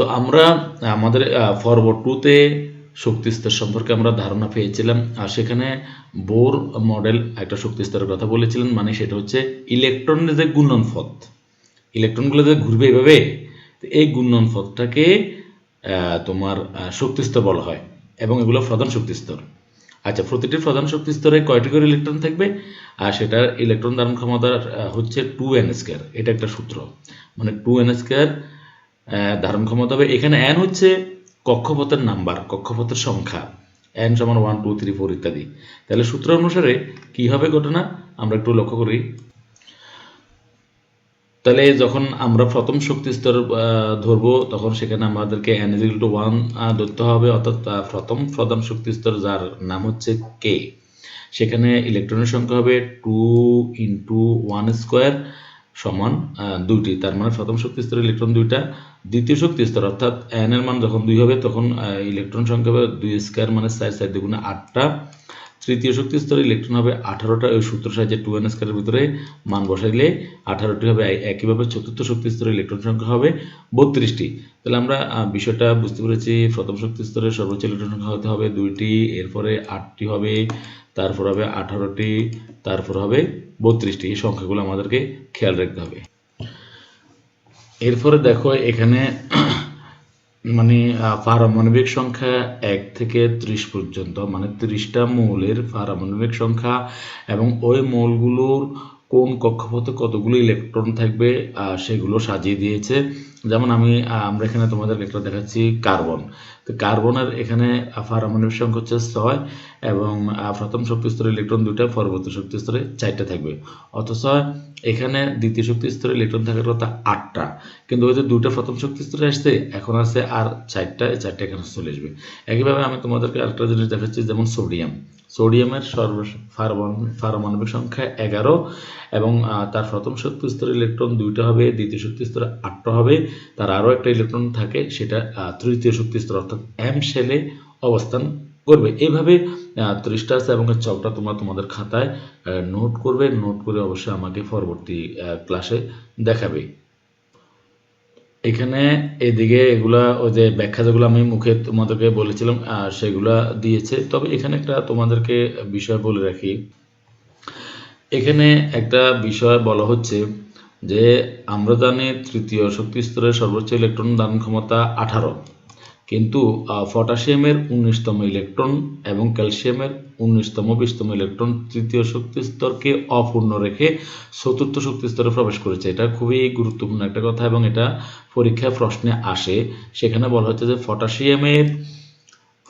তো আমরা, আমাদের ফরওয়ার্ড টুতে শক্তিস্তর সম্পর্কে আমরা ধারণা পেয়েছিলাম, আর সেখানে বোর মডেল একটা শক্তিস্তরের কথা বলেছিলেন মানে সেটা হচ্ছে ইলেকট্রনের যে গুণন পথ। ইলেকট্রনগুলো যে ঘুরবে এভাবে এই গুণন পথটাকে তোমার শক্তিস্তর বলা হয়, এবং এগুলো প্রধান শক্তিস্তর। আচ্ছা প্রতিটি প্রধান শক্তি স্তরে কয়টি করে ইলেকট্রন থাকবে? আর সেটার ইলেকট্রন ধারণ ক্ষমতা হচ্ছে টু এন স্কোয়ার এটা একটা সূত্র। মানে টু এন স্কোয়ার ধারণ ক্ষমতা হবে। এখানে এন হচ্ছে কক্ষপথের নাম্বার, কক্ষপথের সংখ্যা। এন সমান ওয়ান টু থ্রি ফোর ইত্যাদি। তাহলে সূত্র অনুসারে কি হবে ঘটনা? আমরা একটু লক্ষ্য করি। তাহলে যখন আমরা প্রথম শক্তি স্তর ধরবো, তখন সেখানে আমাদেরকে এন ইজ টু ওয়ান ধরতে হবে। অর্থাৎ প্রথম প্রধান শক্তি স্তর যার নাম হচ্ছে কে সেখানে ইলেকট্রনের সংখ্যা হবে টু ইন্টু ওয়ান স্কোয়ার সমান দুইটি। তার মানে প্রথম শক্তি স্তরে ইলেকট্রন দুইটা, দ্বিতীয় শক্তি স্তর, অর্থাৎ এন এর মান যখন দুই হবে, তখন ইলেকট্রন সংখ্যা হবে দুই স্কোয়ার মানে চার চার দুগুণে আটটা। তৃতীয় শক্তি স্তরে ইলেকট্রন হবে আঠারোটা ওই সূত্র সাহায্যে টু এন স্কোয়ারের ভিতরে মান বসাইলে আঠারোটি হবে। একইভাবে চতুর্থ শক্তি স্তরে ইলেকট্রন সংখ্যা হবে বত্রিশটি। তাহলে আমরা বিষয়টা বুঝতে পেরেছি। প্রথম শক্তি স্তরে সর্বোচ্চ ইলেকট্রন সংখ্যা হতে হবে দুইটি, এরপরে আটটি হবে, তারপর হবে আঠারোটি, তারপর হবে বত্রিশটি। এই সংখ্যাগুলো আমাদেরকে খেয়াল রাখতে হবে। এরপরে দেখো এখানে মানে পারমাণবিক সংখ্যা এক থেকে ত্রিশ পর্যন্ত মানে ত্রিশটা মৌলের পারমাণবিক সংখ্যা এবং ওই মৌলগুলোর কোন কক্ষপথে কতগুলো ইলেকট্রন থাকবে সেগুলো সাজিয়ে দিয়েছে। যেমন আমি আমরা এখানে তোমাদের একটা দেখাচ্ছি কার্বন তো কার্বনের এখানে আহ, পারমাণবিক সংখ্যা হচ্ছে ছয় এবং প্রথম শক্তি স্তরে ইলেকট্রন দুইটা পরবর্তী শক্তি স্তরে চারটা থাকবে। অথচ এখানে দ্বিতীয় শক্তি স্তরে ইলেকট্রন থাকার কথা আটটা। কিন্তু ওই যে দুটো প্রথম শক্তি স্তরে আসছে এখন আছে আর চারটা চারটা এখানে চলে আসবে। একইভাবে আমি তোমাদেরকে আরেকটা জিনিস দেখাচ্ছি যেমন সোডিয়াম সোডিয়ামের সর্ব পারমাণ- পারমাণবিক সংখ্যা এগারো এবং তার প্রথম শক্তি স্তরে ইলেকট্রন দুইটা হবে, দ্বিতীয় শক্তি স্তরে আটটা হবে, তার আরও একটা ইলেকট্রন থাকে, সেটা তৃতীয় শক্তি স্তর, অর্থাৎ এম শেলে অবস্থান করবে। এইভাবে ত্রিশটা আছে এবং চকটা তোমরা তোমাদের খাতায় নোট করবে নোট করে অবশ্যই আমাকে পরবর্তী ক্লাসে দেখাবে। এখানে এদিকে এগুলা, ওই যে ব্যাখ্যা যেগুলো আমি মুখে তোমাদেরকে বলেছিলাম সেগুলা দিয়েছে। তবে এখানে একটা তোমাদেরকে বিষয় বলে রাখি। এখানে একটা বিষয় বলা হচ্ছে যে, আমরা জানি তৃতীয় শক্তি স্তরের সর্বোচ্চ ইলেকট্রন দান ক্ষমতা আঠারো। কিন্তু পটাশিয়ামের উনিশতম ইলেকট্রন এবং ক্যালসিয়ামের উনিশতম বিশতম ইলেকট্রন তৃতীয় শক্তি স্তরকে অপূর্ণ রেখে চতুর্থ শক্তি স্তরে প্রবেশ করেছে। এটা খুবই গুরুত্বপূর্ণ একটা কথা এবং এটা পরীক্ষায় প্রশ্নে আসে। সেখানে বলা হচ্ছে যে পটাশিয়ামের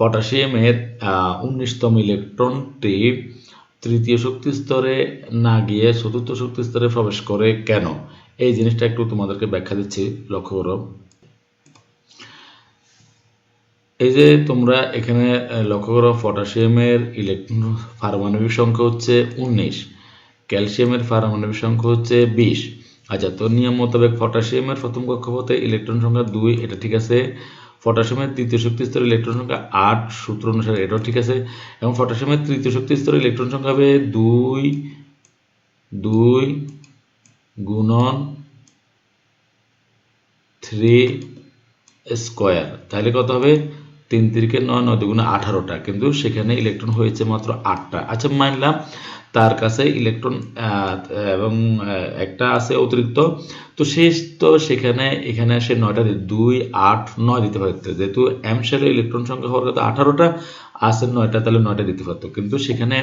পটাশিয়ামের উনিশতম ইলেকট্রনটি তৃতীয় শক্তি স্তরে না গিয়ে চতুর্থ শক্তি স্তরে প্রবেশ করে কেন? এই জিনিসটা একটু তোমাদেরকে ব্যাখ্যা দিচ্ছি। লক্ষ্য করো। এই যে তোমরা এখানে লক্ষ্য করো, পটাশিয়ামের ইলেকট্রন পারমাণবিক সংখ্যা হচ্ছে উনিশ, ক্যালসিয়ামের পারমাণবিক সংখ্যা হচ্ছে বিশ আচ্ছা তো নিয়ম মোতাবেক পটাশিয়ামের প্রথম কক্ষপথে ইলেকট্রন সংখ্যা দুই, এটা ঠিক আছে। পটাশিয়ামের তৃতীয় শক্তি স্তরে ইলেকট্রন সংখ্যা আট, সূত্র অনুসারে এটাও ঠিক আছে। এবং পটাশিয়ামের তৃতীয় শক্তি স্তরে ইলেকট্রন সংখ্যা হবে দুই দুই গুণন থ্রি স্কোয়ার। তাহলে কত হবে? তিন তিরিকে নয় নয় দুগুণে আঠারোটা, কিন্তু সেখানে ইলেকট্রন হয়েছে মাত্র আটটা। আচ্ছা মানলাম তার কাছে ইলেকট্রন এবং একটা আছে অতিরিক্ত। তো শেষ তো সেখানে, এখানে সে নয়টা দুই, আট, নয় দিতে পারতো। যেহেতু এম শেলে ইলেকট্রন সংখ্যা হওয়ার কথা আঠারোটা, আছে নয়টা, তাহলে নয়টা দিতে পারতো। কিন্তু সেখানে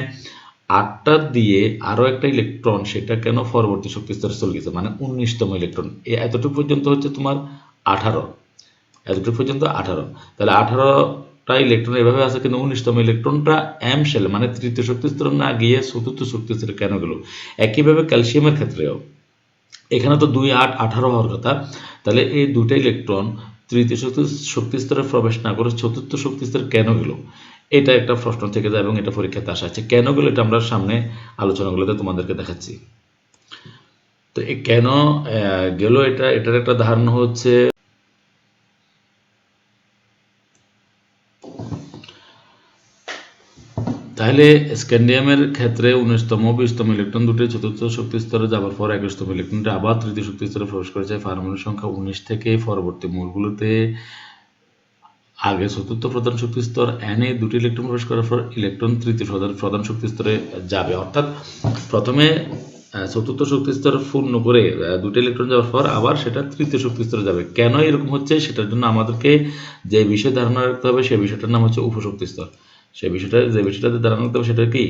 আটটা দিয়ে আরও একটা ইলেকট্রন সেটা কেন পরবর্তী শক্তি স্তরে চলে গেছে? মানে উনিশতম ইলেকট্রন এতটুকু পর্যন্ত হচ্ছে তোমার আঠারো। এতটুকু পর্যন্ত আঠারো। তাহলে আঠারোটা ইলেকট্রন এভাবে আছে, কিন্তু উনিশতম ইলেকট্রনটা এম সেল মানে তৃতীয় শক্তি স্তর না গিয়ে চতুর্থ শক্তি স্তরে কেন গেল? একইভাবে ক্যালসিয়ামের ক্ষেত্রেও। এখানে তো দুই আট আঠারো হওয়ার কথা। তাহলে এই দুটো ইলেকট্রন তৃতীয় শক্তি শক্তি স্তরে প্রবেশ না করে চতুর্থ শক্তি স্তরে কেন গেল? এটা একটা প্রশ্ন থেকে যায় এবং এটা পরীক্ষাতে আসা। আছে কেন গেল এটা আমরা সামনে আলোচনাগুলোতে তোমাদেরকে দেখাচ্ছি। তো কেন গেল এটা, এটার একটা ধারণা হচ্ছে তাহলে স্ক্যান্ডিয়ামের ক্ষেত্রে উনিশতম, বিশতম ইলেকট্রন দুটি চতুর্থ শক্তি স্তরে যাবার পর একুশতম ইলেকট্রনটি আবার তৃতীয় শক্তি স্তরে প্রবেশ করেছে। পারমাণবিক সংখ্যা উনিশ থেকে পরবর্তী মূলগুলোতে আগে চতুর্থ প্রধান শক্তি স্তর এন দুটি ইলেকট্রন প্রবেশ করার পর ইলেকট্রন তৃতীয় প্রধান শক্তি স্তরে যাবে। অর্থাৎ প্রথমে চতুর্থ শক্তি স্তর পূর্ণ করে দুটি ইলেকট্রন যাওয়ার পর আবার সেটা তৃতীয় শক্তি স্তরে যাবে। কেন এরকম হচ্ছে? সেটার জন্য আমাদেরকে যে বিষয় ধারণা রাখতে হবে সেই বিষয়টার নাম হচ্ছে উপশক্তি স্তর। সেই বিষয়টা যে বিষয়টাতে ধারণা রাখতে হবে সেটা কি?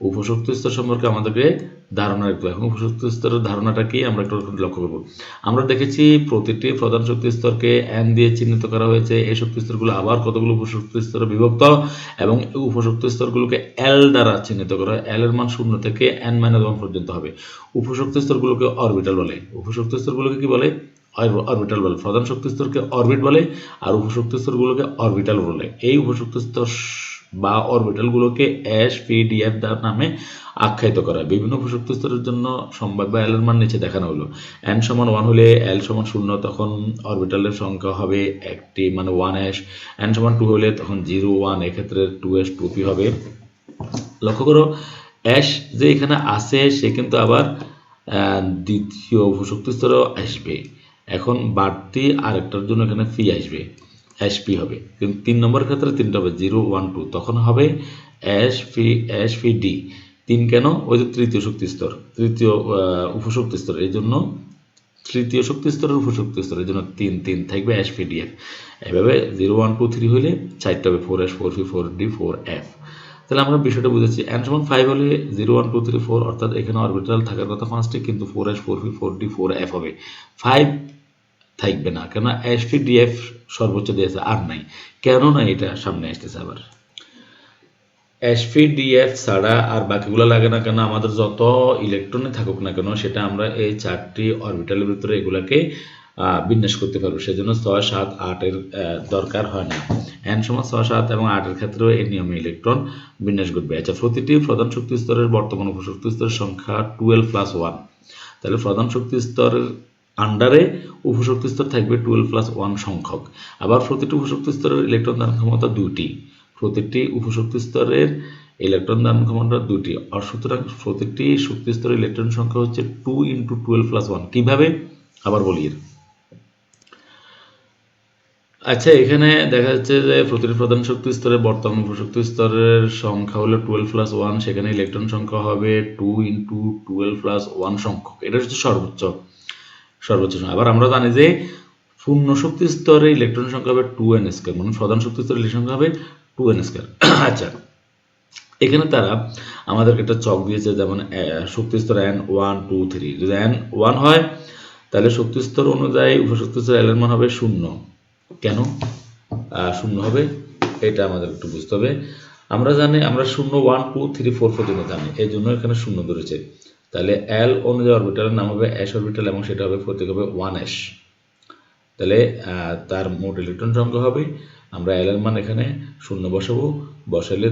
উপশক্তি স্তর সম্পর্কে আমাদেরকে ধারণা রাখতে হবে। এখন উপশক্তি স্তরের ধারণাটা কি? আমরা একটু লক্ষ্য করব। আমরা দেখেছি প্রতিটি প্রধান শক্তি স্তরকে এন দিয়ে চিহ্নিত করা হয়েছে। এই শক্তি স্তরগুলো আবার কতগুলো উপশক্তি স্তরে বিভক্ত? এবং উপশক্তি স্তরগুলোকে এল দ্বারা চিহ্নিত করা হয়। এল এর মান শূন্য থেকে এন মাইনাস ওয়ান পর্যন্ত হবে। উপশক্তি স্তরগুলোকে অরবিটাল বলে। উপশক্তি স্তরগুলোকে কি বলে? অরবিটাল বলে। প্রধান শক্তি স্তরকে অরবিট বলে। আর উপশক্তি স্তরগুলোকে অরবিটাল বলে। এই উপশক্তি স্তর বা অরবিটালগুলোকে এস পি ডি এফ নামে আখ্যায়িত করা। বিভিন্ন উপশক্তি স্তরের জন্য সম্ভাব্য এল এর মান নিচে দেখানো হলো। এন সমান ওয়ান হলে এল সমান শূন্য, তখন অরবিটালের সংখ্যা হবে একটি মানে ওয়ান এস এন সমান টু হলে তখন জিরো ওয়ান এক্ষেত্রে টু এস টু পি হবে। লক্ষ্য করো অ্যাশ যে এখানে আছে, সে কিন্তু আবার দ্বিতীয় উপশক্তি স্তরেও আসবে। এখন বাড়তি আরেকটার জন্য এখানে ফি আসবে। অ্যাশ পি হবে। কিন্তু তিন নম্বর ক্ষেত্রে তিনটা হবে, জিরো, ওয়ান, টু। তখন হবে S P S P D তিন কেন? ওই যে তৃতীয় শক্তি স্তর, তৃতীয় উপশক্তি স্তর। এই জন্য তৃতীয় শক্তি স্তরের উপশক্তি স্তর, এই জন্য তিন তিন থাকবে এস পি ডি এফ এভাবে জিরো, ওয়ান, টু, থ্রি হলে চারটা হবে, four S four P four D four F তাহলে আমরা বিষয়টা বুঝেছি। এন সমান ফাইভ হলে zero, one, two, three, four, অর্থাৎ এখানে অরবিটাল থাকার কথা পাঁচটি কিন্তু four S four P four D four F হবে। ফাইভ থাকবে না। কেন এস পি ডি এফ সর্বোচ্চ দিয়েছে, আর নাই। কেন না এটা সামনে আসতেছে আবার। এসপিডিএফ ছাড়া আর বাকিগুলো লাগে না কেন আমাদের যত ইলেকট্রনে থাকুক না কেন, সেটা আমরা এই চারটি অরবিটালের ভিতরে এগুলাকে বিন্যাস করতে পারব। সেজন্য ছয়, সাত, আটের দরকার হয় না। এন সমান ছয়, সাত এবং আটের ক্ষেত্রেও এই নিয়মে ইলেকট্রন বিন্যাস ঘটবে। আচ্ছা প্রতিটি প্রধান শক্তি স্তরের বর্তমান উপশক্তি স্তরের সংখ্যা টুয়েলভ প্লাস ওয়ান তাহলে প্রধান শক্তি স্তরের আন্ডারে উপশক্তি স্তর থাকবে টুয়েলভ প্লাস ওয়ান সংখ্যক। আবার প্রতিটি উপশক্তি স্তরের ইলেকট্রন দান ক্ষমতা দুটি প্রতিটি উপশক্তি স্তরের ইলেকট্রন দান ক্ষমতা দুটি আর সুতরাং প্রতিটি শক্তি স্তরের ইলেকট্রন সংখ্যা হচ্ছে two into twelve plus one কীভাবে? আবার বলি। আচ্ছা এখানে দেখা যাচ্ছে যে প্রতিটি প্রধান শক্তি স্তরে বর্তমান উপশক্তি স্তরের সংখ্যা হলো টুয়েলভ প্লাস ওয়ান সেখানে ইলেকট্রন সংখ্যা হবে two into twelve plus one সংখ্যক। এটা হচ্ছে সর্বোচ্চ। সর্বোচ্চ সংখ্যা আবার আমরা জানি যে পূর্ণ শক্তি স্তরে ইলেকট্রন সংখ্যা হবে টু এন স্কোয়ার মানে প্রধান শক্তি স্তরে ইলেকট্রন সংখ্যা হবে টু এন স্কোয়ার আচ্ছা এখানে তারা আমাদেরকে একটা চক দিয়েছে, যেমন শক্তি স্তর এন ওয়ান টু থ্রি যদি এন ওয়ান হয়, তাহলে শক্তি স্তর অনুযায়ী উপশক্তি স্তর এল এর মান হবে শূন্য। কেন? শূন্য হবে, এটা আমাদের একটু বুঝতে হবে। আমরা জানি, আমরা শূন্য ওয়ান টু থ্রি ফোর পর্যন্ত জানি, এই জন্য এখানে শূন্য ধরেছে। তাহলে এল অনুযায়ী অরবিটালের নাম হবে এস অরবিটাল এবং সেটা হবে প্রতীক হবে ওয়ান এস তাহলে তার মোট ইলেকট্রন সংখ্যা হবে, আমরা এল এর মান এখানে শূন্য বসাবো, বসাইলে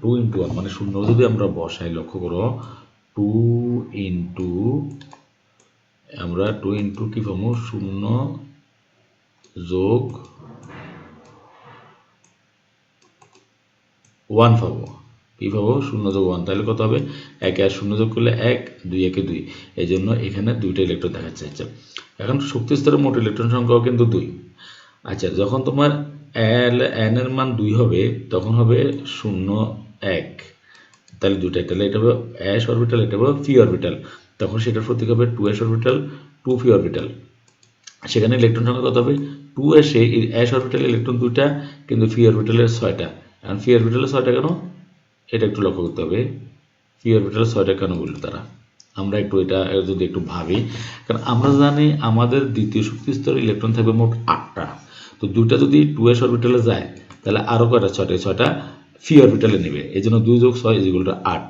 টু ইন্টু ওয়ান মানে শূন্য যদি আমরা বসাই, লক্ষ্য করো টু ইন্টু আমরা টু ইন্টু কি পাবো? শূন্য যোগ ওয়ান পাবো। কি পাবো শূন্য যোগ ওয়ান তাহলে কত হবে? একে আর শূন্য যোগ করলে এক, দুই, একে দুই। এই জন্য এখানে দুইটা ইলেকট্রন দেখাচ্ছে আচ্ছা এখন শক্তি স্তরের মোট ইলেকট্রন সংখ্যাও কিন্তু দুই। আচ্ছা যখন তোমার এল এন এর মান দুই হবে, তখন হবে শূন্য এক। তাহলে দুইটা তাহলে এটা হবে এস অরবিটাল এটা হবে পি অরবিটাল তখন সেটার প্রতীক হবে two S orbital two P orbital সেখানে ইলেকট্রন সংখ্যা কত হবে? টু এসে এস অরবিটালের ইলেকট্রন দুইটা, কিন্তু ফি অরবিটালের ছয়টা। এখন ফি অরবিটালের ছয়টা কেন? এটা একটু লক্ষ্য করতে হবে। ফি অরবিটালের ছয়টা কেন বলল তারা? আমরা একটু এটা যদি একটু ভাবি, কারণ আমরা জানি আমাদের দ্বিতীয় শক্তি স্তরে ইলেকট্রন থাকবে মোট আটটা। তো দুইটা যদি টু এস অরবিটালে যায়, তাহলে আরও কয়টা? ছয়টা। ছয়টা ফি অরবিটালে নেবে। এই জন্য দুই যোগ ছয় ইজিগুলোটা আট।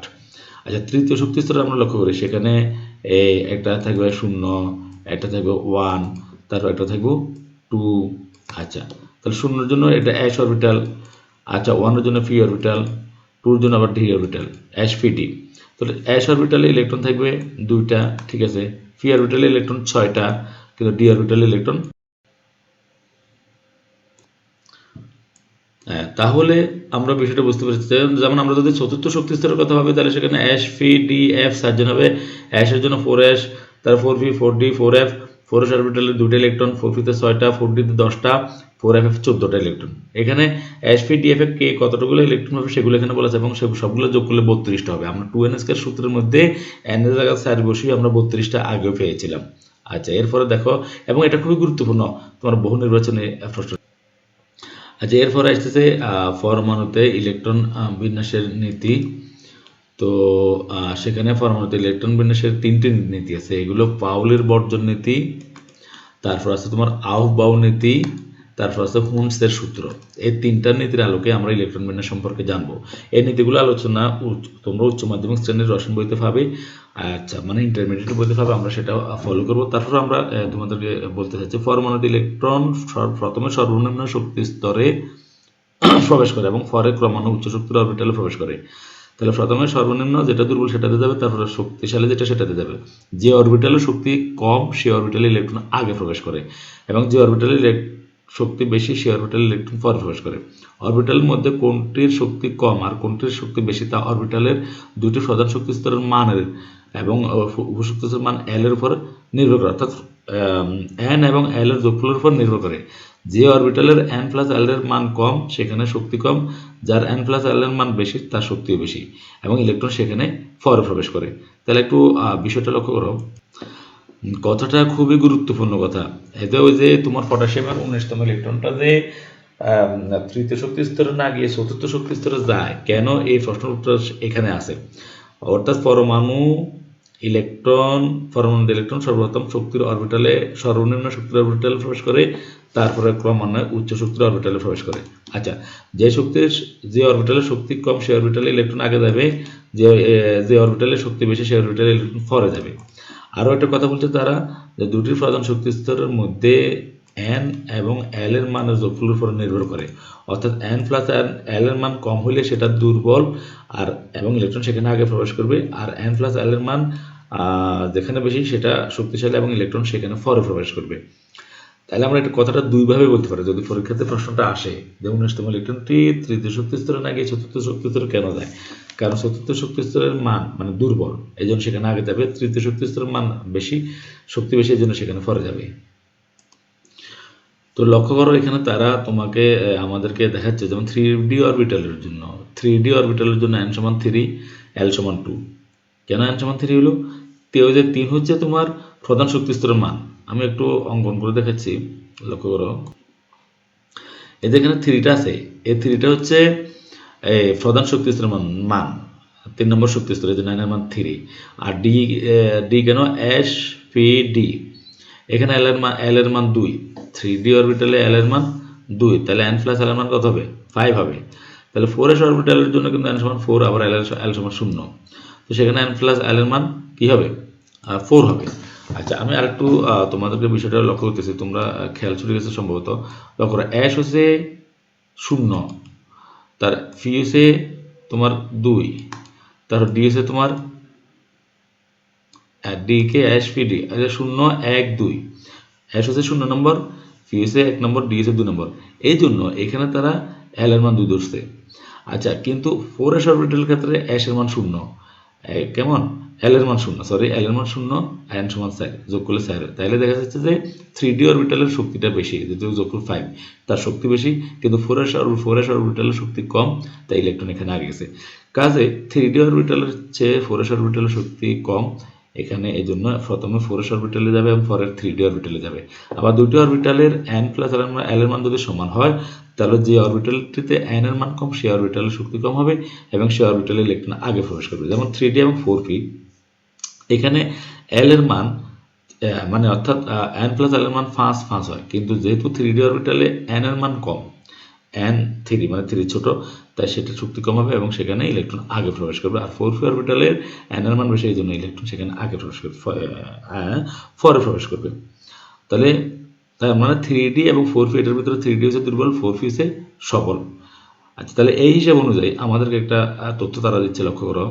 আচ্ছা তৃতীয় শক্তি স্তরে আমরা লক্ষ্য করি, সেখানে একটা থাকবে শূন্য, একটা থাকবে ওয়ান তারপর একটা থাকবে টু আচ্ছা তাহলে শূন্যর জন্য এটা অ্যাশ অরবিটাল আচ্ছা ওয়ানের জন্য ফি অরবিটাল টুর জন্য আবার D orbital S P D তাহলে অ্যাশ অরবিটালে ইলেকট্রন থাকবে দুইটা, ঠিক আছে? ফি অরবিটালে ইলেকট্রন ছয়টা, কিন্তু ডি অরবিটালে ইলেকট্রন তাহলে আমরা বিষয়টা বুঝতে পারছি। যেমন- আমরা যদি চতুর্থ শক্তি স্তরের কথা ভাবি, তাহলে সেখানে অ্যাশ ফি ডি এফ সার্জন হবে। অ্যাশের জন্য ফোর অ্যাশ তার four P four D four F four S অরবিটালে দুটো ইলেকট্রন ফোর ফিতে ছয়টা ফোর ডিতে দশটা ফোর এফ এফ চোদ্দোটা ইলেকট্রন এখানে অ্যাশ ফি ডি এফ এ কে কতটুকুলো ইলেকট্রন হবে সেগুলো এখানে বলা আছে এবং সবগুলো যোগ করলে বত্রিশটা হবে। আমরা টু এন এসকের সূত্রের মধ্যে এন এর জায়গায় স্যার বসিয়ে আমরা বত্রিশটা আগেও পেয়েছিলাম। আচ্ছা এরপরে দেখো, এবং এটা খুবই গুরুত্বপূর্ণ, তোমার বহু নির্বাচনে আচ্ছা এরপরে আসতেছে পরমাণুতে ইলেকট্রন বিন্যাসের নীতি। তো সেখানে পরমাণুতে ইলেকট্রন বিন্যাসের তিনটি নীতি আছে। এগুলো পাউলের বর্জন নীতি, তারপর আছে তোমার আউফবাউ নীতি, তারপর আছে হুন্সের সূত্র। এই তিনটা নীতির আলোকে আমরা ইলেকট্রন বিন্যাস সম্পর্কে জানব। এই নীতিগুলো আলোচনা তোমরা উচ্চ মাধ্যমিক শ্রেণির রসায়ন বইতে পাবে। আচ্ছা মানে ইন্টারমিডিয়েট বইতে পাবে, আমরা সেটা ফলো করব। তারপর আমরা তোমাদেরকে বলতে চাচ্ছি পরমাণুতে ইলেকট্রন প্রথমে সর্বনিম্ন শক্তি স্তরে প্রবেশ করে এবং পরে ক্রমান্বয়ে উচ্চ শক্তির অরবিটালে প্রবেশ করে। তাহলে প্রথমে সর্বনিম্ন যেটা দুর্বল সেটাতে যাবে, তারপরে শক্তিশালী যেটা সেটাতে যাবে। যে অরবিটালে শক্তি কম, সে অরবিটালে ইলেকট্রন আগে প্রবেশ করে এবং যে অরবিটালে শক্তি বেশি, সে অরবিটালে ইলেকট্রন পরে প্রবেশ করে। অরবিটালের মধ্যে কোনটির শক্তি কম আর কোনটির শক্তি বেশি, তা অরবিটালের দুটি প্রধান শক্তি স্তরের মানের এবং উপশক্তি মান এল এর উপর নির্ভর করে। অর্থাৎ এন এবং এল এর যোগফলের উপর নির্ভর করে। যে অরবিটালের এন প্লাস এল এর মান কম, সেখানে শক্তি কম। যার এন প্লাস এল এর মান বেশি, তার শক্তিও বেশি। এবং ইলেকট্রন সেখানে পরে প্রবেশ করে। তাহলে একটু বিষয়টা লক্ষ্য করো। কথাটা খুবই গুরুত্বপূর্ণ কথা। এতে ওই যে তোমার পটাশিয়ামের উনিশতম ইলেকট্রনটা যে তৃতীয় শক্তি স্তরে না গিয়ে চতুর্থ শক্তি স্তরে যায়, কেন এই প্রশ্নের উত্তর এখানে আছে? অর্থাৎ পরমাণু ইলেকট্রন পরমাণু ইলেকট্রন সর্বপ্রথম শক্তির অরবিটালে সর্বনিম্ন শক্তির অরবিটালে প্রবেশ করে তারপরে ক্রমান্বয়ে উচ্চ শক্তির অরবিটালে প্রবেশ করে। আচ্ছা যে শক্তির যে অরবিটালে শক্তি কম সেই অরবিটালে ইলেকট্রন আগে যাবে, যে যে অরবিটালে শক্তি বেশি সেই অরবিটালে ইলেকট্রন পরে যাবে। আরও একটা কথা বলছে তারা, যে দুটি প্রধান শক্তি স্তরের মধ্যে এন এবং এল এর মানের যোগফলের উপর নির্ভর করে। অর্থাৎ এন প্লাস এন এল এর মান কম হলে সেটা দুর্বল, আর, এবং ইলেকট্রন সেখানে আগে প্রবেশ করবে, আর এন প্লাস এল এর মান যেখানে বেশি, সেটা শক্তিশালী এবং ইলেকট্রন সেখানে পরে প্রবেশ করবে। তাহলে আমরা এটা কথাটা দুইভাবে বলতে পারি। যদি পরীক্ষাতে প্রশ্নটা আসে, যে উনিশতম ইলেকট্রনটি তৃতীয় শক্তি স্তরে না গিয়ে চতুর্থ শক্তি স্তরে কেন যায়? কারণ চতুর্থ শক্তি স্তরের মান মানে দুর্বল এই জন্য সেখানে আগে যাবে। তৃতীয় শক্তি স্তরের মান বেশি, শক্তি বেশি এই জন্য সেখানে পরে যাবে। তো লক্ষ্য করো এখানে তারা তোমাকে আমাদেরকে দেখাচ্ছে যেমন থ্রি ডি অরবিটালের জন্য। থ্রি ডি অরবিটালের জন্য এন সমান থ্রি এল সমান টু কেন এন সমান থ্রি হলো? তেও যে তিন হচ্ছে তোমার প্রধান শক্তি স্তরের মান। আমি একটু অঙ্কন করে দেখাচ্ছি লক্ষ্য করো। এই যে এখানে থ্রিটা আছে, এই থ্রিটা হচ্ছে প্রধান শক্তি স্তরের মান মান। তিন নম্বর শক্তি স্তর, এই জন্য এর মান থ্রি আর ডি ডি কেন? এস পি ডি এখানে এল এর মান এল এর মান দুই। থ্রি ডি অরবিটালে এল এর মান দুই। তাহলে এন প্লাস এল এর মান কত হবে? ফাইভ হবে। তাহলে ফোর এস অরবিটালের জন্য কিন্তু এন সমান ফোর আবার এল এল সমান শূন্য। তো সেখানে এন প্লাস এল এর মান কি হবে? ফোর হবে। আচ্ছা আমি আরেকটু আহ, তোমাদেরকে বিষয়টা লক্ষ্য করতেছি। তোমরা খেয়াল ছুটে গেছে সম্ভবত। লক্ষ্য করো অ্যাশ হচ্ছে শূন্য তার ফি হচ্ছে তোমার দুই তার ডি হচ্ছে তোমার ডি কে অ্যাশ ফি ডি আচ্ছা শূন্য এক দুই। অ্যাশ হচ্ছে শূন্য নম্বর ফি হচ্ছে এক নম্বর ডি হচ্ছে দুই নম্বর। এই জন্য এখানে তারা এল এর মান দুই ধরছে। আচ্ছা কিন্তু ফোর এস অরবিটালের ক্ষেত্রে অ্যাশ এর মান শূন্য। কেমন? এল এর মান শূন্য সরি এল এর মান শূন্য এন সমান স্যার যোগ করলে স্যার তাহলে দেখা যাচ্ছে যে থ্রি ডি অরবিটালের শক্তিটা বেশি, যেহেতু যোগ করলে ফাইভ তার শক্তি বেশি, কিন্তু ফোর এস ফোর এস অরবিটালের শক্তি কম, তাই ইলেকট্রন এখানে আগে গেছে। কাজে থ্রি ডি অরবিটালের চেয়ে ফোর এস অরবিটালের শক্তি কম, এখানে এই জন্য প্রথমে ফোর এস অরবিটালে যাবে এবং পরের থ্রি ডি অরবিটালে যাবে। আবার দুটি অরবিটালের এন প্লাস এল এর মান যদি সমান হয়, তাহলে যে অরবিটালটিতে এন এর মান কম, সেই অরবিটালের শক্তি কম হবে এবং সেই অরবিটালে ইলেকট্রন আগে প্রবেশ করবে। যেমন থ্রি ডি এবং ফোর পি এখানে এল এর মান মানে অর্থাৎ এন প্লাস এল এর মান পাঁচ পাঁচ হয়। কিন্তু যেহেতু থ্রি ডি অরবিটালে এন এর মান কম এন থ্রি মানে থ্রি ছোট, তাই সেটা শক্তি কম হবে এবং সেখানে ইলেকট্রন আগে প্রবেশ করবে। আর ফোর ফি অরবিটালের এন এর মান বেশি, এই জন্য ইলেকট্রন সেখানে আগে প্রবেশ করবে ফরে প্রবেশ করবে। তাহলে, তার মানে থ্রি ডি এবং ফোর ফি এটার ভিতরে থ্রি ডি হচ্ছে দুর্বল ফোর ফি হচ্ছে সবল। আচ্ছা তাহলে এই হিসাব অনুযায়ী আমাদেরকে একটা তথ্য তারা দিচ্ছে, লক্ষ্য করো।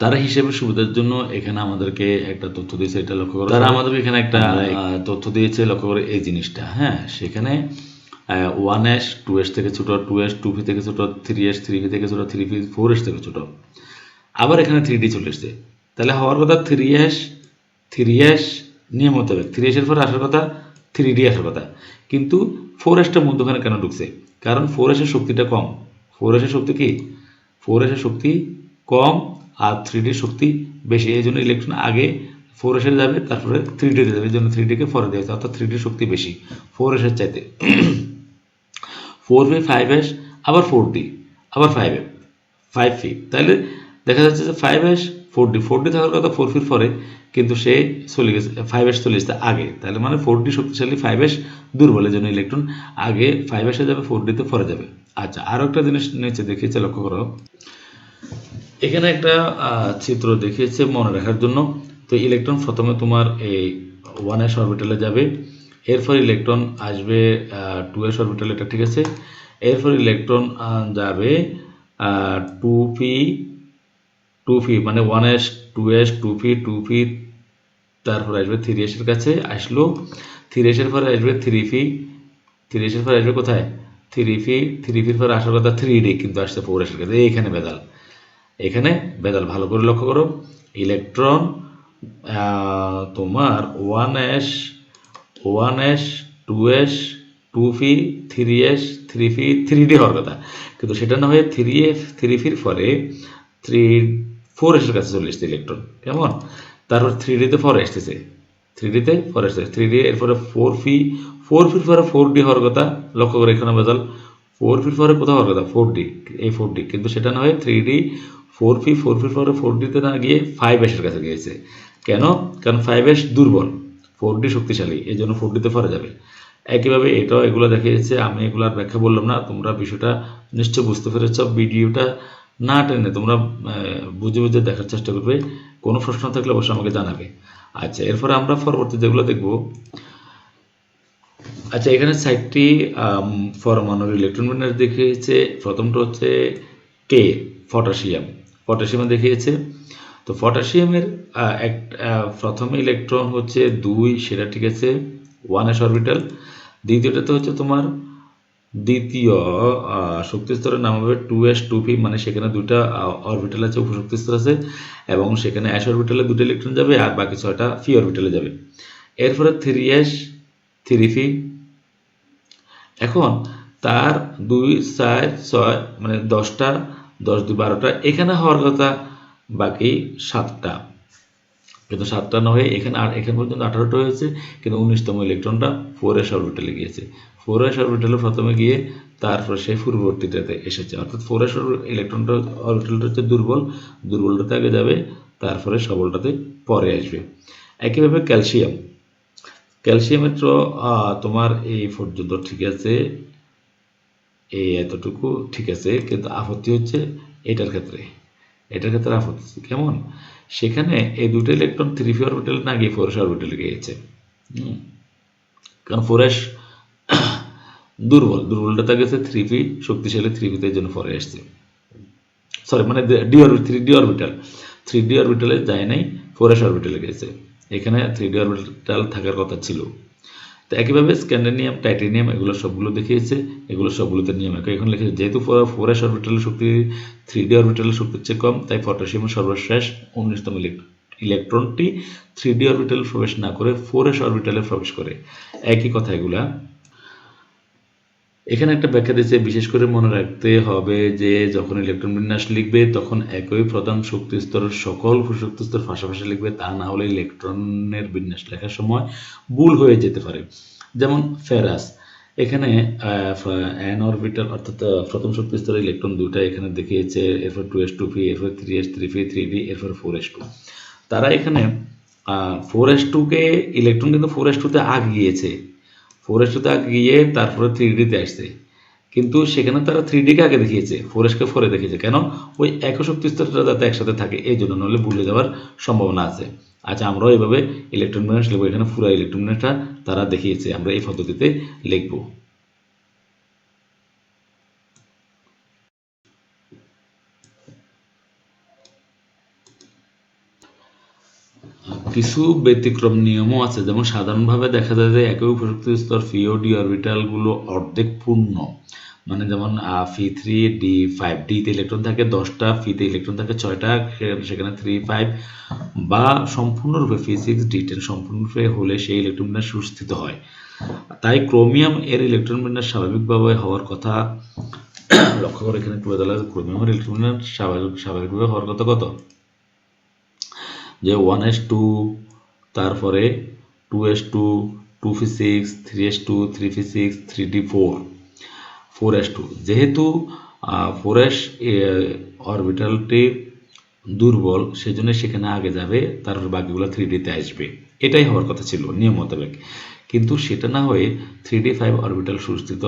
তারা হিসেবে সুবিধার জন্য এখানে আমাদেরকে একটা তথ্য দিয়েছে এটা লক্ষ্য করো। তারা আমাদেরকে এখানে একটা তথ্য দিয়েছে লক্ষ্য করে এই জিনিসটা। হ্যাঁ সেখানে ওয়ান এস টু এস থেকে ছোট টু এস টু ভি থেকে ছোট থ্রি এস থ্রি ভি থেকে ছোট থ্রি ভি ফোর এস থেকে ছোট। আবার এখানে থ্রি ডি চলে এসছে। তাহলে হওয়ার কথা থ্রি এস থ্রি এস নিয়ে মতো হবে। থ্রি এসের পর আসার কথা থ্রি ডি আসার কথা। কিন্তু ফোর এসটা মধ্যখানে কেন ঢুকছে? কারণ ফোর এসের শক্তিটা কম। ফোর এসের শক্তি কি? ফোর এসের শক্তি কম। আর থ্রি ডির শক্তি বেশি, এই জন্য ইলেকট্রন আগে ফোর এসে যাবে, তারপরে থ্রি ডিতে যাবে, এই জন্য থ্রি ডিকে ফরে দেওয়া হয়েছে অর্থাৎ থ্রি ডির শক্তি বেশি ফোর এসের চাইতে। ফোর ভি ফাইভ এস আবার ফোর ডি আবার ফাইভ এ ফাইভ ফি তাহলে দেখা যাচ্ছে যে five S four D four D থাকার কথা ফোর ফির পরে, কিন্তু সে চলে গেছে ফাইভ এস চলে এসেছে আগে। তাহলে মানে ফোর ডি শক্তিশালী ফাইভ এস দুর্বলের জন্য ইলেকট্রন আগে ফাইভ এসে যাবে ফোর ডিতে পরে যাবে। আচ্ছা আরও একটা জিনিস নিচে দেখিয়েছে, লক্ষ্য করো। এখানে একটা চিত্র দেখিয়েছে মনে রাখার জন্য। তো ইলেকট্রন প্রথমে তোমার এই ওয়ান এস অরবিটালে যাবে, এরপর ইলেকট্রন আসবে টু এস অরবিটালে এটা ঠিক আছে? এরপর ইলেকট্রন যাবে টু পি টু পি মানে one S two S two P two P তারপর আসবে থ্রি এসের কাছে, আসলো। থ্রি এসের পরে আসবে থ্রি পি থ্রি এসের পরে আসবে কোথায়? থ্রি পি থ্রি পির পরে আসার কথা থ্রি ডি কিন্তু আসছে ফোর এসের কাছে, এইখানে বেদাল। এখানে বেদাল ভালো করে লক্ষ্য করো। ইলেকট্রন তোমার one S one S two S two P three S three P three D হওয়ার কথা। কিন্তু সেটা না হয়ে থ্রি এফ থ্রি ফির পরে থ্রি ফোর এসের কাছে চলে এসছে ইলেকট্রন। কেমন? তারপর থ্রি ডিতে ফোর এসতেছে থ্রি ডিতে ফোর এসছে থ্রি ডি এরপরে ফোর ফি ফোর পির পরে ফোর ডি হওয়ার কথা। লক্ষ্য করে এখানে বেদাল। ফোর পির পরে কোথাও হওয়ার কথা? ফোর ডি এই ফোর ডি কিন্তু সেটা না হয়ে three D four P four পির পরে ফোর ডিতে না গিয়ে ফাইভ এসের কাছে গিয়েছে। কেন? কারণ ফাইভ এস দুর্বল। ফোর ডি শক্তিশালী, এই জন্য ফোর ডিতে পরে যাবে। একইভাবে এটাও এগুলো দেখিয়েছে, আমি এগুলার ব্যাখ্যা বললাম না, তোমরা বিষয়টা নিশ্চয় বুঝতে পেরেছ, ভিডিওটা না টেনে তোমরা বুঝে বুঝে দেখার চেষ্টা করবে, কোনো প্রশ্ন থাকলে অবশ্যই আমাকে জানাবে। আচ্ছা এরপরে আমরা পরবর্তী যেগুলো দেখব। আচ্ছা এখানে সাইটটি পরমাণুর ইলেকট্রন বিন্যাস দেখিয়েছে, প্রথমটা হচ্ছে কে পটাশিয়াম। পটাশিয়াম দেখিয়েছে। তো পটাশিয়ামের এক প্রথমে ইলেকট্রন হচ্ছে দুই, সেটা ঠিক আছে ওয়ান এস অরবিটাল। দ্বিতীয়টাতে হচ্ছে তোমার দ্বিতীয় শক্তি স্তরের নাম হবে টু এস টু পি মানে সেখানে দুটা অরবিটাল আছে উপশক্তি স্তর আছে, এবং সেখানে অ্যাশ অরবিটালে দুটো ইলেকট্রন যাবে, আর বাকি ছয়টা ফি অরবিটালে যাবে। এরপরে থ্রি এস থ্রি ফি এখন তার দুই, চার, ছয় মানে দশটা দশ দুই বারোটা, এখানে হওয়ার কথা বাকি সাতটা। কিন্তু সাতটা না হয়ে এখানে আর এখানে পর্যন্ত আঠারোটা হয়েছে, কিন্তু উনিশতম ইলেকট্রনটা ফোর এস অরবিটালে গিয়েছে। ফোর এস অরবিটালে প্রথমে গিয়ে তারপর সে পূর্ববর্তীটাতে এসেছে। অর্থাৎ ফোর এস ইলেকট্রনটা অরবিটালটা হচ্ছে দুর্বল, দুর্বলটাতে আগে যাবে, তারপরে সবলটাতে পরে আসবে। একইভাবে ক্যালসিয়াম। ক্যালসিয়ামের তো তোমার এই পর্যন্ত ঠিক আছে এই এতটুকু, ঠিক আছে, কিন্তু আপত্তি হচ্ছে এটার ক্ষেত্রে। এটার ক্ষেত্রে আপত্তি। কেমন? সেখানে এই দুটো ইলেকট্রন থ্রি পি অরবিটালে না গিয়ে ফোর এস অরবিটালে গিয়েছে কারণ ফোরাস দুর্বল, দুর্বলটা গেছে থ্রি পি শক্তিশালী থ্রি পিতে জন্য ফোরে আসছে সরি মানে D orbit three D orbital three D অরবিটালে যায় নাই ফোর এস অরবিটালে গেছে। এখানে থ্রি ডি অরবিটাল থাকার কথা ছিল। তো একইভাবে স্ক্যান্ডেনিয়াম, টাইটেনিয়াম এগুলো সবগুলো দেখিয়েছে। এগুলো সবগুলোতে নিয়ম একই। এখন লিখেছে, যেহেতু ফোর এস অরবিটালের শক্তি থ্রি ডি অরবিটালের শক্তির চেয়ে কম, তাই পটাশিয়ামের সর্বশেষ উনিশতম ইলেকট্রনটি থ্রি ডি অরবিটালে প্রবেশ না করে ফোর এস অরবিটালে প্রবেশ করে। একই কথা এগুলা। এখানে একটা ব্যাখ্যা দিয়েছে, বিশেষ করে মনে রাখতে হবে যে যখন ইলেকট্রন বিন্যাস লিখবে, তখন একই প্রধান শক্তি স্তরের সকল শক্তি স্তর পাশাপাশি লিখবে, তা না হলে ইলেকট্রনের বিন্যাস লেখার সময় ভুল হয়ে যেতে পারে। যেমন ফেরাস, এখানে অ্যান অরবিটাল, অর্থাৎ প্রথম শক্তি স্তরের ইলেকট্রন দুটা এখানে দেখিয়েছে, এরপর টু এস টু পি, এরপর three S three P, three D এরপর ফোর এস টু। তারা এখানে ফোর এস টুকে ইলেকট্রন কিন্তু ফোর এস টুতে আগে গিয়েছে ফোর আগে গিয়ে তারপরে থ্রি ডিতে আসছে। কিন্তু সেখানে তারা থ্রি ডিকে আগে দেখিয়েছে ফরেস্টকে ফরে দেখিয়েছে। কেন? ওই একই শক্তি স্তরটা যাতে একসাথে থাকে, এই জন্য নইলে ভুলে যাওয়ার সম্ভাবনা আছে। আচ্ছা আমরাও এভাবে ইলেকট্রন বিন্যাস লিখব, এখানে পুরো ইলেকট্রন তারা দেখিয়েছে, আমরা এই পদ্ধতিতে লিখব। কিছু ব্যতিক্রম নিয়মও আছে। যেমন সাধারণভাবে দেখা যায় যে একই উপযুক্ত স্তর ফি ও ডি অরবিটালগুলো অর্ধেক পূর্ণ। মানে যেমন ফি থ্রি ডি ফাইভ ডিতে ইলেকট্রন থাকে দশটা ফিতে ইলেকট্রন থাকে ছয়টা সেখানে থ্রি ফাইভ বা সম্পূর্ণরূপে ফি সিক্স ডি টেন সম্পূর্ণরূপে হলে সেই ইলেকট্রন বিন্যাস সুস্থিত হয়। তাই ক্রোমিয়াম এর ইলেকট্রন বিন্যাস স্বাভাবিকভাবে হওয়ার কথা লক্ষ্য করে এখানে একটু বদলা ক্রোমিয়ামের ইলেকট্রন বিন্যাস স্বাভাবিক, স্বাভাবিকভাবে হওয়ার কথা কত? যে ওয়ান এস টু তারপরে two S two two P six three S two three P six three D four four S two যেহেতু ফোর এস অরবিটালটি দুর্বল, সেজন্য সেখানে আগে যাবে, তারপর বাকিগুলো থ্রি ডিতে আসবে। এটাই হওয়ার কথা ছিল, নিয়ম মোতাবেক। কিন্তু সেটা না হয়ে থ্রি ডি ফাইভ অরবিটাল সুস্থিত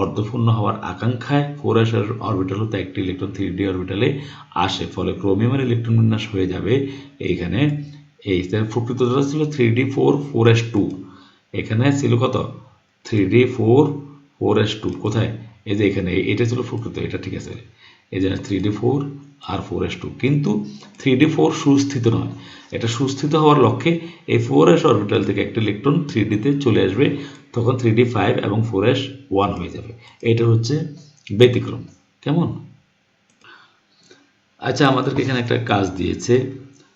অর্ধপূর্ণ হওয়ার আকাঙ্ক্ষায় ফোর এস অরবিটাল হতে একটি ইলেকট্রন থ্রি ডি অরবিটালে আসে, ফলে ক্রোমিয়ামের ইলেকট্রন বিন্যাস হয়ে যাবে এইখানে। এই প্রকৃত যেটা ছিল three D four four S two এখানে ছিল কত? Three D four four S two কোথায়? এই যে এখানে এটা ছিল প্রকৃত, এটা ঠিক আছে। এই যে থ্রি ডি ফোর আর ফোর এস টু কিন্তু থ্রি ডি ফোর সুস্থিত নয়। এটা সুস্থিত হওয়ার লক্ষ্যে এই ফোর এস অরবিটাল থেকে একটা ইলেকট্রন থ্রি ডিতে চলে আসবে, তখন থ্রি ডি ফাইভ এবং ফোর এস ওয়ান হয়ে যাবে। এটা হচ্ছে ব্যতিক্রম। কেমন? আচ্ছা আমাদেরকে এখানে একটা কাজ দিয়েছে।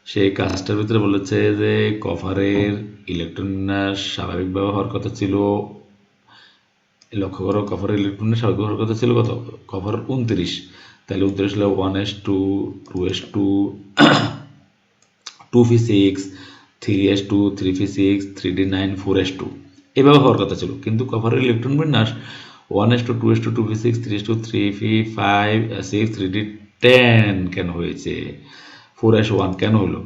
সেই কাজটার ভিতরে বলেছে যে কভারের ইলেকট্রন স্বাভাবিক ব্যবহার কথা ছিল? লক্ষ্য করো, কভারের ইলেকট্রন স্বাভাবিক ব্যবহার কথা ছিল? কত? কভার উনত্রিশ তাহলে উনত্রিশ হলো one S two two S two two P six three S two three P six three D nine four S two এভাবে হওয়ার কথা ছিল। কিন্তু কভারের ইলেকট্রন বিন্যাস one S two two S two two P six three S two three P five six three D ten কেন হয়েছে? Four S one কেন হলো?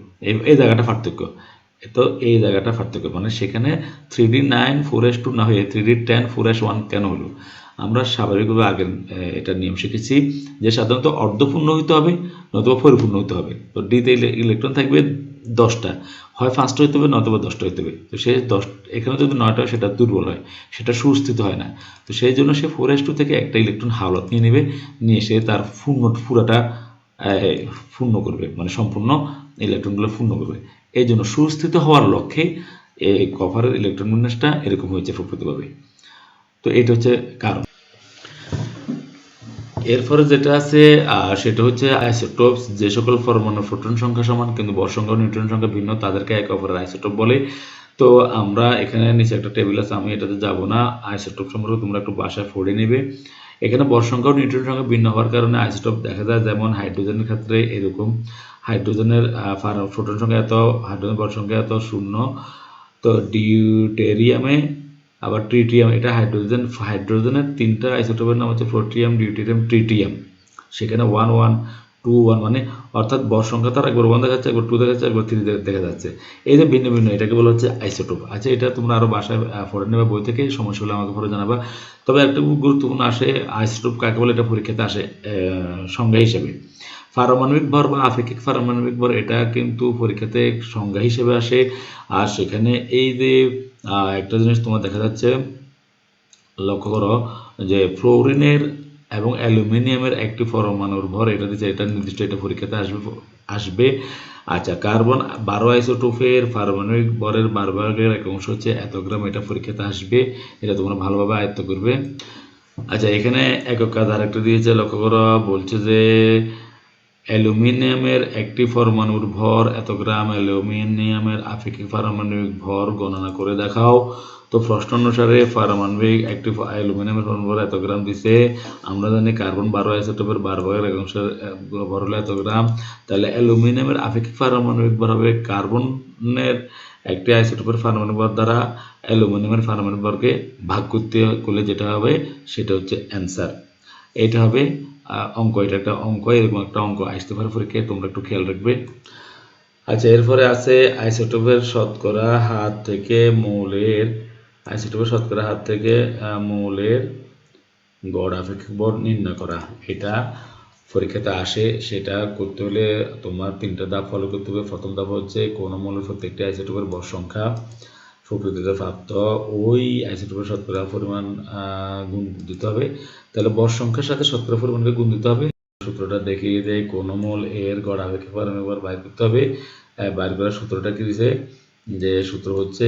এই জায়গাটা পার্থক্য। তো এই জায়গাটা পার্থক্য। মানে সেখানে three D nine four S two না হয়ে three D ten four S one কেন হলো? আমরা স্বাভাবিকভাবে আগের এটা নিয়ম শিখেছি যে সাধারণত অর্ধপূর্ণ হইতে হবে, নতুবা পরিপূর্ণ হতে হবে। তো ডিতে ইলেকট্রন থাকবে দশটা। হয় পাঁচটা হইতে হবে, নতুবা দশটা হইতে হবে। তো সে দশ, এখানে যদি নয়টা হয়, সেটা দুর্বল হয়, সেটা সুস্থিত হয় না। তো সেই জন্য সে ফোর এস টু থেকে একটা ইলেকট্রন হাওলাত নিয়ে নেবে, নিয়ে সে তার পূর্ণ, পুরাটা পূর্ণ করবে। মানে সম্পূর্ণ ইলেকট্রনগুলো পূর্ণ করবে। এই জন্য সুস্থিত হওয়ার লক্ষ্যে এই কভারের ইলেকট্রন বিন্যাসটা এরকম হয়েছে প্রকৃতভাবে। তো এটা হচ্ছে কারণ। এরপরে যেটা আছে সেটা হচ্ছে আইসোটোপস, যে সকল পরমাণুর প্রোটন সংখ্যা সমান কিন্তু বর সংখ্যা নিউট্রন সংখ্যা ভিন্ন, তাদেরকে এক অপরের আইসোটোপ বলে। তো আমরা এখানে নিচে একটা টেবিল আছে, আমি এটাতে যাব না, আইসোটোপ সম্পর্কে তোমরা একটু বাসায় পড়ে নেবে। এখানে বর সংখ্যা নিউট্রন সংখ্যা ভিন্ন হওয়ার কারণে আইসোটোপ দেখা যায় যেমন হাইড্রোজেনের ক্ষেত্রে এরকম। হাইড্রোজেনের প্রোটন সংখ্যা এত হাইড্রোজেন বর সংখ্যা এত শূন্য। তো ডিউটেরিয়ামে আবার ট্রিটিয়াম এটা হাইড্রোজেন হাইড্রোজেনের তিনটা আইসোটোপের নাম হচ্ছে প্রোটিয়াম ডিউটেরিয়াম ট্রিটিয়াম সেখানে ওয়ান ওয়ান টু ওয়ান মানে অর্থাৎ বর সংখ্যা তার একবার ওয়ান দেখা যাচ্ছে একবার টু দেখা যাচ্ছে একবার থ্রি দেখা যাচ্ছে। এই যে ভিন্ন ভিন্ন, এটাকে বলা হচ্ছে আইসোটোপ আচ্ছা এটা তোমরা আরও বাসায় পড়ে নেবে বই থেকে সমস্যা হলে আমাকে পরে জানাবা। তবে একটা গুরুত্বপূর্ণ আসে আইসোটোপ কাকে বলে? এটা পরীক্ষাতে আসে সংজ্ঞা হিসেবে। পারমাণবিক ভর বা আপেক্ষিক পারমাণবিক ভর, এটা কিন্তু পরীক্ষাতে সংজ্ঞা হিসেবে আসে। আর সেখানে এই যে একটা জিনিস তোমার দেখা যাচ্ছে, লক্ষ্য করো যে ফ্লোরিনের এবং অ্যালুমিনিয়ামের একটি পরমাণুর ভর, এটা দিচ্ছে, এটা নির্দিষ্ট এটা পরীক্ষাতে আসবে আসবে। আচ্ছা কার্বন বারো আইসোটোপের পারমাণবিক ভরের বারো ভাগের এক অংশ হচ্ছে এত গ্রাম এটা পরীক্ষাতে আসবে, এটা তোমরা ভালোভাবে আয়ত্ত করবে। আচ্ছা এখানে একক কাজ আরেকটা দিয়েছে, লক্ষ্য করো, বলছে যে অ্যালুমিনিয়ামের একটি পরমাণুর ভর এত গ্রাম অ্যালুমিনিয়ামের আপেক্ষিক পারমাণবিক ভর গণনা করে দেখাও। তো প্রশ্ন অনুসারে পারমাণবিক একটি অ্যালুমিনিয়ামের পরমাণু ভর এত গ্রাম দিছে। আমরা জানি কার্বন বারো আইসোটোপের বারো ভাগের এক অংশের ভর হলো এত গ্রাম। তাহলে অ্যালুমিনিয়ামের আপেক্ষিক পারমাণবিক ভর হবে কার্বনের একটি আইসোটোপের পারমাণবিক ভর দ্বারা অ্যালুমিনিয়ামের পারমাণবিক ভরকে ভাগ করতে করলে যেটা হবে, সেটা হচ্ছে অ্যান্সার। এটা হবে অঙ্ক, এটা একটা অঙ্ক, এরকম একটা অঙ্ক। আসতে পারে পরীক্ষায়, তোমরা একটু খেয়াল রাখবে। আচ্ছা এরপরে আছে আইসোটোপের শতকরা হাত থেকে মৌলের, আইসোটোপের শতকরা হাত থেকে মৌলের গড় আপেক্ষিক ভর নির্ণয় করা। এটা পরীক্ষাতে আসে, সেটা করতে হলে তোমার তিনটা ধাপ ফলো করতে হবে। প্রথম ধাপ হচ্ছে কোন মৌলের প্রত্যেকটি আইসোটোপের ভর সংখ্যা। প্রকৃতিতে প্রাপ্ত ওই আইসোটোপের শতকরা পরিমাণ গুণ দিতে হবে। তাহলে বর সংখ্যার সাথে শতকরা পরিমাণকে গুণ দিতে হবে। সূত্রটা দেখিয়ে দেয় কোন মূল এর গড় পারমাণবিক ভর বাইর করতে হবে। বাইর করার সূত্রটা কি দিছে? যে সূত্র হচ্ছে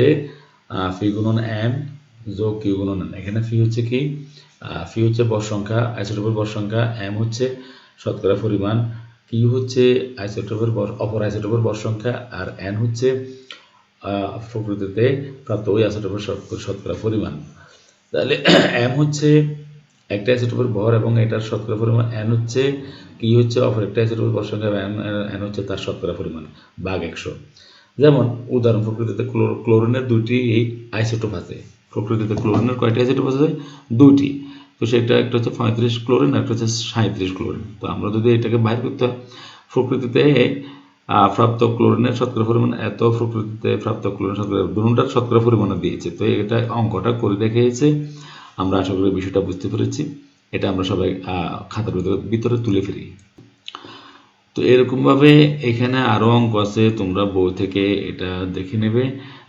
ফি গুণন এম যোগ কিউ গুণন এন এখানে ফি হচ্ছে কি? ফি হচ্ছে বর সংখ্যা, আইসোটোপের বর সংখ্যা এম হচ্ছে শতকরা পরিমাণ কিউ হচ্ছে আইসোটোপের অপর আইসোটোপের বর সংখ্যা, আর এন হচ্ছে প্রকৃতিতে প্রাপ্ত ওই আইসোটোপের শত- শতকরা পরিমাণ। তাহলে এম হচ্ছে একটা অ্যাসিটোপের ভর এবং এটার শতকরা পরিমাণ। এন হচ্ছে কি হচ্ছে? অপর একটা অ্যাসিটোপের ভর সঙ্গে এন হচ্ছে তার শতকরা পরিমাণ বাঘ একশো। যেমন, উদাহরণ, প্রকৃতিতে ক্লোর- ক্লোরিনের দুইটি আইসোটোপ আছে। প্রকৃতিতে ক্লোরিনের কয়টি আইসোটোপ আছে? দুইটি। তো সেটা একটা হচ্ছে পঁয়ত্রিশ ক্লোরিন একটা হচ্ছে সাঁত্রিশ ক্লোরিন। তো আমরা যদি এটাকে বাইর করতে প্রকৃতিতে প্রাপ্ত ক্লোরিনের শতকরা পরিমাণ এত প্রকৃতিতে প্রাপ্ত ক্লোরিন শতকরা দুটার শতকরা পরিমাণে দিয়েছে। তো এটা অঙ্কটা করে দেখিয়েছে। আমরা আশা করি বিষয়টা বুঝতে পেরেছি। এটা আমরা সবাই খাতার ভিতরে ভিতরে তুলে ফেলি। তো এরকমভাবে এখানে আরও অঙ্ক আছে। তোমরা বই থেকে এটা দেখে নেবে।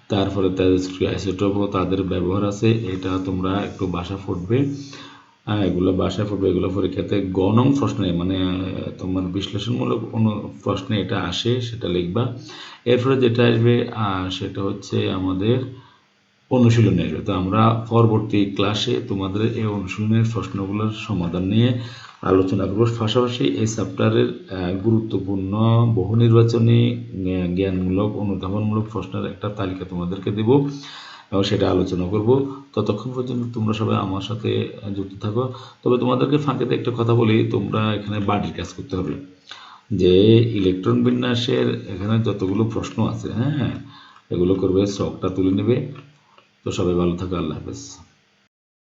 তারপরে তাদের আইসোটোপ তাদের ব্যবহার আছে। এটা তোমরা একটু বাসা ফুটবে হ্যাঁ এগুলো বাসায় পড়বে, এগুলো পরীক্ষাতে গণং প্রশ্নে মানে তোমার বিশ্লেষণমূলক কোনো প্রশ্নে এটা আসে, সেটা লিখবা। এরপরে যেটা আসবে সেটা হচ্ছে আমাদের অনুশীলনে আসবে তো আমরা পরবর্তী ক্লাসে তোমাদের এই অনুশীলনের প্রশ্নগুলোর সমাধান নিয়ে আলোচনা করব। পাশাপাশি এই চ্যাপ্টারের গুরুত্বপূর্ণ বহু নির্বাচনী জ্ঞানমূলক, অনুধাবনমূলক প্রশ্নের একটা তালিকা তোমাদেরকে দেব। এবং সেটা আলোচনা করব। ততক্ষণ পর্যন্ত তোমরা সবাই আমার সাথে যুক্ত থাকো। তবে তোমাদেরকে ফাঁকেতে একটা কথা বলি, তোমরা এখানে বাড়ির কাজ করতে হবে। যে ইলেকট্রন বিন্যাসের এখানে যতগুলো প্রশ্ন আছে হ্যাঁ এগুলো করবে, শখটা তুলে নেবে। তো সবাই ভালো থাকো, আল্লাহ হাফেজ।